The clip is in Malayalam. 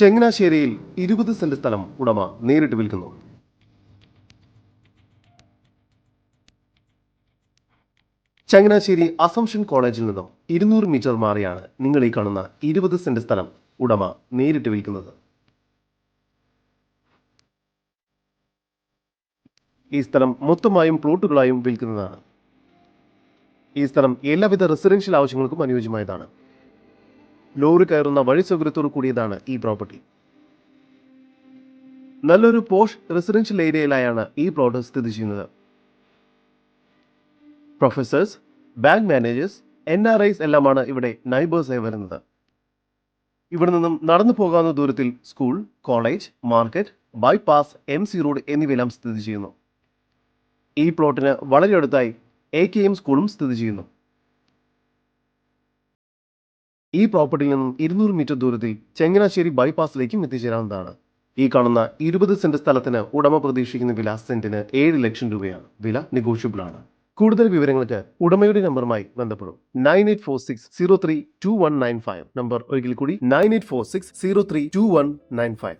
ചങ്ങനാശ്ശേരിയിൽ ഇരുപത് സെന്റ് സ്ഥലം ഉടമ നേരിട്ട് വിൽക്കുന്നു. ചങ്ങനാശ്ശേരി അസംഷൻ കോളേജിൽ നിന്നും ഇരുന്നൂറ് മീറ്റർ മാറിയാണ് നിങ്ങൾ ഈ കാണുന്ന ഇരുപത് സെന്റ് സ്ഥലം ഉടമ നേരിട്ട് വിൽക്കുന്നത്. ഈ സ്ഥലം മൊത്തമായും പ്ലോട്ടുകളായും വിൽക്കുന്നതാണ്. ഈ സ്ഥലം എല്ലാവിധ റെസിഡൻഷ്യൽ ആവശ്യങ്ങൾക്കും അനുയോജ്യമായതാണ്. ലോറി കയറുന്ന വഴി സൗകര്യത്തോടു കൂടിയതാണ് ഈ പ്രോപ്പർട്ടി നല്ലൊരു പോഷ് റെസിഡൻഷ്യൽ ഏരിയയിലായാണ് ഈ പ്ലോട്ട് സ്ഥിതി ചെയ്യുന്നത്. Professors bank managers N R Is എല്ലാമാണ് ഇവിടെ നൈബേഴ്സായി വരുന്നത്. ഇവിടെ നിന്നും നടന്നു പോകാവുന്ന ദൂരത്തിൽ school college market bypass M C road എന്നിവയെല്ലാം സ്ഥിതി ചെയ്യുന്നു. ഈ പ്ലോട്ടിന് വളരെ അടുത്തായി എ കെ എം സ്കൂളും സ്ഥിതി ചെയ്യുന്നു. ഈ പ്രോപ്പർട്ടിയിൽ നിന്നും ഇരുന്നൂറ് മീറ്റർ ദൂരത്തിൽ ചെങ്ങനാശ്ശേരി ബൈപ്പാസിലേക്കും എത്തിച്ചേരാവുന്നതാണ്. ഈ കാണുന്ന ഇരുപത് സെന്റ് സ്ഥലത്തിന് ഉടമ പ്രതീക്ഷിക്കുന്ന വില സെന്റിന് ഏഴ് ലക്ഷം രൂപയാണ്. വില നെഗോഷ്യബിൾ ആണ് കൂടുതൽ വിവരങ്ങൾക്ക് ഉടമയുടെ നമ്പറുമായി ബന്ധപ്പെടും. Nine eight four six zero three two one nine five. Number ഒരിക്കൽ കൂടി nine eight four six zero three two one nine five.